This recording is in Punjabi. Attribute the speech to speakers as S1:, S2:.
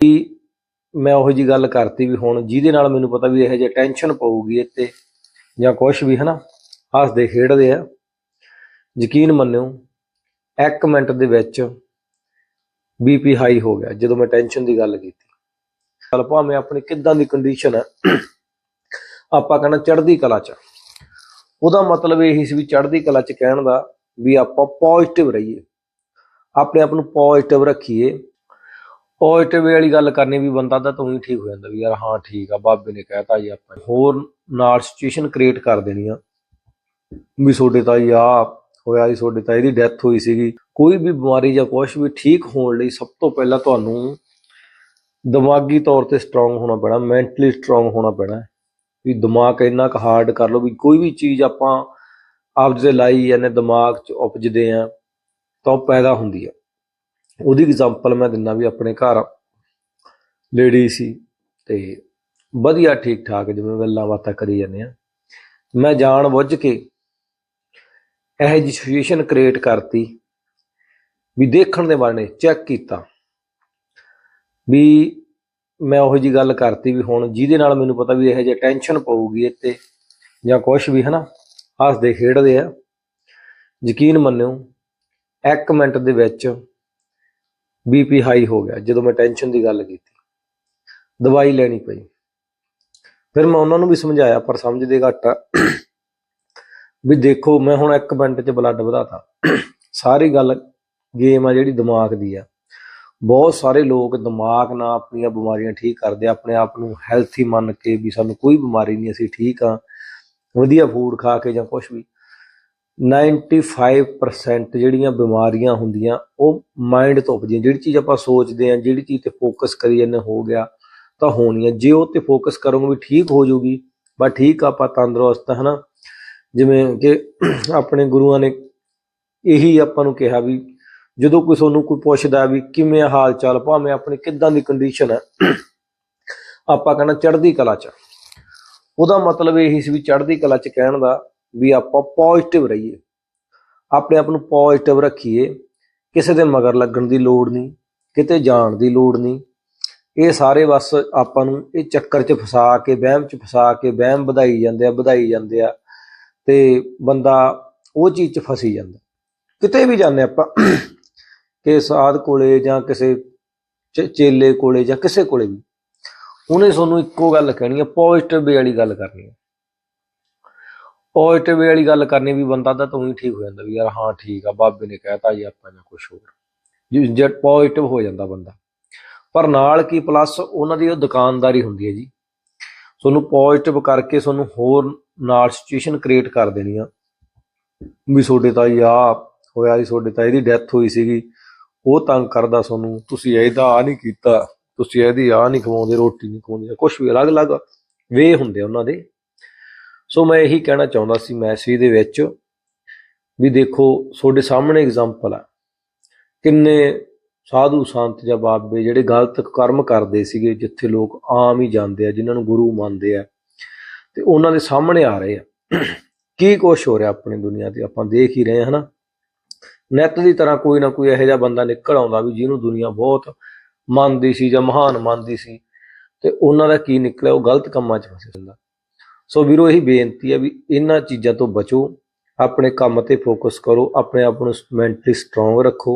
S1: ਕਿ ਮੈਂ ਉਹੋ ਜੀ ਗੱਲ ਕਰਤੀ ਵੀ ਹੁਣ ਜਿਹਦੇ ਨਾਲ ਮੈਨੂੰ ਪਤਾ ਵੀ ਇਹੋ ਜਿਹੀ ਟੈਨਸ਼ਨ ਪਊਗੀ ਇੱਥੇ ਜਾਂ ਕੁਝ ਵੀ, ਹਨਾ? ਹੱਸਦੇ, ਖੇਡਦੇ ਆ। ਯਕੀਨ ਮੰਨਿਓ, ਇੱਕ ਮਿੰਟ ਦੇ ਵਿੱਚ ਬੀਪੀ ਹਾਈ ਹੋ ਗਿਆ, ਜਦੋਂ ਮੈਂ ਟੈਨਸ਼ਨ ਦੀ ਗੱਲ ਕੀਤੀ। ਚਲ ਭਾਵੇਂ ਆਪਣੀ ਕਿੱਦਾਂ ਦੀ ਕੰਡੀਸ਼ਨ ਹੈ ਆਪਾਂ ਕਹਿੰਦਾ ਚੜ੍ਹਦੀ ਕਲਾ ਚ ਉਹਦਾ ਮਤਲਬ ਇਹ ਸੀ ਵੀ ਚੜ੍ਹਦੀ ਕਲਾ ਚ ਕਹਿਣ ਦਾ ਵੀ ਆਪਾਂ ਪੋਜ਼ਿਟਿਵ ਰਹੀਏ। ਆਪਣੇ ਆਪ ਨੂੰ ਪੋਜ਼ਿਟਿਵ ਰੱਖੀਏ। ਪੋਜ਼ਿਟਿਵ ਵਾਲੀ ਗੱਲ ਕਰਨੀ ਵੀ ਬੰਦਾ ਤਾਂ ਤੂੰ ਹੀ ਠੀਕ ਹੋ ਜਾਂਦਾ ਵੀ ਯਾਰ ਹਾਂ ਠੀਕ ਆ, ਬਾਬੇ ਨੇ ਕਹਿਤਾ ਜੀ ਆਪਾਂ ਹੋਰ ਨਾਲ ਸਿਚੁਏਸ਼ਨ ਕ੍ਰੀਏਟ ਕਰ ਦੇਣੀ ਆ ਵੀ ਤੁਹਾਡੇ ਤਾਂ ਜੀ ਆ ਹੋਇਆ ਜੀ, ਤੁਹਾਡੇ ਤਾਂ ਇਹਦੀ ਡੈਥ ਹੋਈ ਸੀਗੀ। ਕੋਈ ਵੀ ਬਿਮਾਰੀ ਜਾਂ ਕੁਝ ਵੀ ਠੀਕ ਹੋਣ ਲਈ ਸਭ ਤੋਂ ਪਹਿਲਾਂ ਤੁਹਾਨੂੰ ਦਿਮਾਗੀ ਤੌਰ ਤੇ ਸਟਰੋਂਗ ਹੋਣਾ ਪੈਣਾ ਮੈਂਟਲੀ ਸਟਰੋਂਗ ਹੋਣਾ ਪੈਣਾ। ਵੀ ਦਿਮਾਗ ਇੰਨਾ ਕੁ ਹਾਰਡ ਕਰ ਲਓ ਵੀ ਕੋਈ ਵੀ ਚੀਜ਼ ਆਪਾਂ ਆਪ ਦੇ ਲਾਈ ਜਾਂਦੇ, ਦਿਮਾਗ 'ਚ ਉਪਜਦੇ ਆ, ਤਾਂ ਉਹ ਪੈਦਾ ਹੁੰਦੀ ਆ। ਉਹਦੀ ਐਗਜ਼ਾਮਪਲ ਮੈਂ ਦਿੰਦਾ ਵੀ ਆਪਣੇ ਘਰ ਲੇਡੀ ਸੀ ਤੇ ਵਧੀਆ ਠੀਕ ਠਾਕ ਜਿਵੇਂ ਗੱਲਾਂ ਬਾਤਾਂ ਕਰੀ ਜਾਂਦੇ ਆ। ਮੈਂ ਜਾਣ ਬੁੱਝ ਕੇ ਇਹ ਜਿਹੀ ਸਿਚੁਏਸ਼ਨ ਕ੍ਰੀਏਟ ਕਰਤੀ ਵੀ ਦੇਖਣ ਦੇ ਬਾਰੇ ਚੈੱਕ ਕੀਤਾ ਵੀ ਮੈਂ ਉਹੋ ਜੀ ਗੱਲ ਕਰਤੀ ਵੀ ਹੁਣ ਜਿਹਦੇ ਨਾਲ ਮੈਨੂੰ ਪਤਾ ਵੀ ਇਹੋ ਜਿਹੀ ਟੈਨਸ਼ਨ ਪਊਗੀ ਇੱਥੇ ਜਾਂ ਕੁਝ ਵੀ, ਹਨਾ? ਹੱਸਦੇ ਖੇਡਦੇ ਆ। ਯਕੀਨ ਮੰਨਿਓ, ਇੱਕ ਮਿੰਟ ਦੇ ਵਿੱਚ ਬੀਪੀ ਹਾਈ ਹੋ ਗਿਆ, ਜਦੋਂ ਮੈਂ ਟੈਨਸ਼ਨ ਦੀ ਗੱਲ ਕੀਤੀ। ਦਵਾਈ ਲੈਣੀ ਪਈ। ਫਿਰ ਮੈਂ ਉਹਨਾਂ ਨੂੰ ਵੀ ਸਮਝਾਇਆ, ਪਰ ਸਮਝਦੇ ਘੱਟ ਆ ਵੀ ਦੇਖੋ, ਮੈਂ ਹੁਣ 1 ਮਿੰਟ 'ਚ ਬਲੱਡ ਵਧਾਤਾ। ਸਾਰੀ ਗੱਲ ਗੇਮ ਆ ਜਿਹੜੀ ਦਿਮਾਗ ਦੀ ਆ। ਬਹੁਤ ਸਾਰੇ ਲੋਕ ਦਿਮਾਗ ਨਾਲ ਆਪਣੀਆਂ ਬਿਮਾਰੀਆਂ ਠੀਕ ਕਰਦੇ ਆਪਣੇ ਆਪ ਨੂੰ ਹੈਲਥੀ ਮੰਨ ਕੇ ਵੀ ਸਾਨੂੰ ਕੋਈ ਬਿਮਾਰੀ ਨਹੀਂ, ਅਸੀਂ ਠੀਕ ਆ। ਵਧੀਆ ਫੂਡ ਖਾ ਕੇ ਜਾਂ ਕੁਝ ਵੀ। 95% ਜਿਹੜੀਆਂ ਬਿਮਾਰੀਆਂ ਹੁੰਦੀਆਂ, ਉਹ ਮਾਈਂਡ ਤੋਂ ਉਪਜੀਆਂ ਜਿਹੜੀ ਚੀਜ਼ ਆਪਾਂ ਸੋਚਦੇ ਆ ਜਿਹੜੀ ਚੀਜ਼ ਤੇ ਫੋਕਸ ਕਰੀ ਜਾਂਦੇ ਹੋ ਗਿਆ, ਤਾਂ ਹੋਣੀ ਹੈ ਜੇ ਉਹ ਤੇ ਫੋਕਸ ਕਰੋਗੇ ਵੀ ਠੀਕ ਹੋ ਜਾਊਗੀ, ਬਸ ਠੀਕ ਆਪਾਂ ਤੰਦਰੁਸਤ ਹਨਾ? ਜਿਵੇਂ ਕਿ ਆਪਣੇ ਗੁਰੂਆਂ ਨੇ ਇਹੀ ਆਪਾਂ ਨੂੰ ਕਿਹਾ ਵੀ, ਜਦੋਂ ਕੋਈ ਤੁਹਾਨੂੰ ਕੋਈ ਪੁੱਛਦਾ ਵੀ ਕਿਵੇਂ ਹਾਲ ਚਾਲ, ਭਾਵੇਂ ਆਪਣੀ ਕਿੱਦਾਂ ਦੀ ਕੰਡੀਸ਼ਨ ਹੈ, ਆਪਾਂ ਕਹਿੰਦਾ ਚੜ੍ਹਦੀ ਕਲਾ ਚ। ਉਹਦਾ ਮਤਲਬ ਇਹੀ ਸੀ ਵੀ ਚੜ੍ਹਦੀ ਕਲਾ ਚ ਕਹਿਣ ਦਾ ਵੀ ਆਪਾਂ ਪੋਜ਼ਿਟਿਵ ਰਹੀਏ। ਆਪਣੇ ਆਪ ਨੂੰ ਪੋਜ਼ਿਟਿਵ ਰੱਖੀਏ। ਕਿਸੇ ਦੇ ਮਗਰ ਲੱਗਣ ਦੀ ਲੋੜ ਨਹੀਂ, ਕਿਤੇ ਜਾਣ ਦੀ ਲੋੜ ਨਹੀਂ। ਇਹ ਸਾਰੇ ਬਸ ਆਪਾਂ ਨੂੰ ਇਹ ਚੱਕਰ 'ਚ ਫਸਾ ਕੇ, ਵਹਿਮ 'ਚ ਫਸਾ ਕੇ, ਵਹਿਮ ਵਧਾਈ ਜਾਂਦੇ ਆ, ਵਧਾਈ ਜਾਂਦੇ ਆ ਤੇ ਬੰਦਾ ਉਹ ਚੀਜ਼ 'ਚ ਫਸੀ ਜਾਂਦਾ। ਕਿਤੇ ਵੀ ਜਾਂਦੇ ਆਪਾਂ, ਕਿ ਸਾਧ ਕੋਲੇ ਜਾਂ ਕਿਸੇ ਚ- ਚੇਲੇ ਕੋਲੇ ਜਾਂ ਕਿਸੇ ਕੋਲੇ ਵੀ। ਉਹਨੇ ਤੁਹਾਨੂੰ ਇੱਕੋ ਗੱਲ ਕਹਿਣੀ ਹੈ ਪੋਜ਼ਿਟਿਵ ਵੇ ਵਾਲੀ ਗੱਲ ਕਰਨੀ ਹੈ ਪੋਜ਼ਿਟਿਵ ਵਾਲੀ ਗੱਲ ਕਰਨੀ ਵੀ ਬੰਦਾ ਤਾਂ ਤੂੰ ਹੀ ਠੀਕ ਹੋ ਜਾਂਦਾ ਵੀ ਯਾਰ ਹਾਂ ਠੀਕ ਆ, ਬਾਬੇ ਨੇ ਕਹਿਤਾ ਜੀ ਆਪਾਂ ਜਾਂ ਕੁਝ ਹੋਰ। ਜੇ ਪੋਜ਼ਿਟਿਵ ਹੋ ਜਾਂਦਾ ਬੰਦਾ। ਪਰ ਨਾਲ ਕੀ ਪਲੱਸ ਉਹਨਾਂ ਦੀ ਉਹ ਦੁਕਾਨਦਾਰੀ ਹੁੰਦੀ ਹੈ ਜੀ। ਤੁਹਾਨੂੰ ਪੋਜ਼ਿਟਿਵ ਕਰਕੇ ਤੁਹਾਨੂੰ ਹੋਰ ਨਾਲ ਸਿਚੁਏਸ਼ਨ ਕ੍ਰੀਏਟ ਕਰ ਦੇਣੀ ਆ। ਵੀ ਤੁਹਾਡੇ ਤਾਂ ਜੀ ਆ ਹੋਇਆ ਜੀ, ਤੁਹਾਡੇ ਤਾਂ ਇਹਦੀ ਡੈਥ ਹੋਈ ਸੀਗੀ। ਉਹ ਤੰਗ ਕਰਦਾ ਤੁਹਾਨੂੰ, ਤੁਸੀਂ ਇਹਦਾ ਆ ਨਹੀਂ ਕੀਤਾ, ਤੁਸੀਂ ਇਹਦੀ ਆ ਨਹੀਂ ਖਵਾਉਂਦੇ, ਰੋਟੀ ਨਹੀਂ ਖਵਾਉਂਦੇ ਕੁਝ ਵੀ ਅਲੱਗ-ਅਲੱਗ ਵੇ ਹੁੰਦੇ ਉਹਨਾਂ ਦੇ। ਸੋ ਮੈਂ ਇਹੀ ਕਹਿਣਾ ਚਾਹੁੰਦਾ ਸੀ ਮੈਸੇਜ ਦੇ ਵਿੱਚ ਵੀ ਦੇਖੋ, ਤੁਹਾਡੇ ਸਾਹਮਣੇ ਐਗਜ਼ਾਮਪਲ ਆ। ਕਿੰਨੇ ਸਾਧੂ ਸੰਤ ਜਾਂ ਬਾਬੇ ਜਿਹੜੇ ਗਲਤ ਕਰਮ ਕਰਦੇ ਸੀਗੇ, ਜਿੱਥੇ ਲੋਕ ਆਮ ਹੀ ਜਾਂਦੇ ਆ, ਜਿਨ੍ਹਾਂ ਨੂੰ ਗੁਰੂ ਮੰਨਦੇ ਆ, ਤੇ ਉਹਨਾਂ ਦੇ ਸਾਹਮਣੇ ਆ ਰਹੇ ਆ। ਕੀ ਕੁਛ ਹੋ ਰਿਹਾ ਆਪਣੀ ਦੁਨੀਆ ਤੇ? ਆਪਾਂ ਦੇਖ ਹੀ ਰਹੇ ਹਾਂ ਹਨਾ? ਨਿੱਤ ਦੀ ਤਰ੍ਹਾਂ ਕੋਈ ਨਾ ਕੋਈ ਇਹੋ ਜਿਹਾ ਬੰਦਾ ਨਿਕਲ ਆਉਂਦਾ ਵੀ ਜਿਹਨੂੰ ਦੁਨੀਆ ਬਹੁਤ ਮੰਨਦੀ ਸੀ ਜਾਂ ਮਹਾਨ ਮੰਨਦੀ ਸੀ, ਤੇ ਉਹਨਾਂ ਦਾ ਕੀ ਨਿਕਲਿਆ? ਉਹ ਗਲਤ ਕੰਮਾਂ 'ਚ ਫਸੇ ਜਾਂਦਾ ਸੋ ਵੀਰੋ, ਇਹੀ ਬੇਨਤੀ ਹੈ ਵੀ ਇਹਨਾਂ ਚੀਜ਼ਾਂ ਤੋਂ ਬਚੋ, ਆਪਣੇ ਕੰਮ ਤੇ ਫੋਕਸ ਕਰੋ, ਆਪਣੇ ਆਪ ਨੂੰ ਮੈਂਟਲੀ ਸਟਰੋਂਗ ਰੱਖੋ।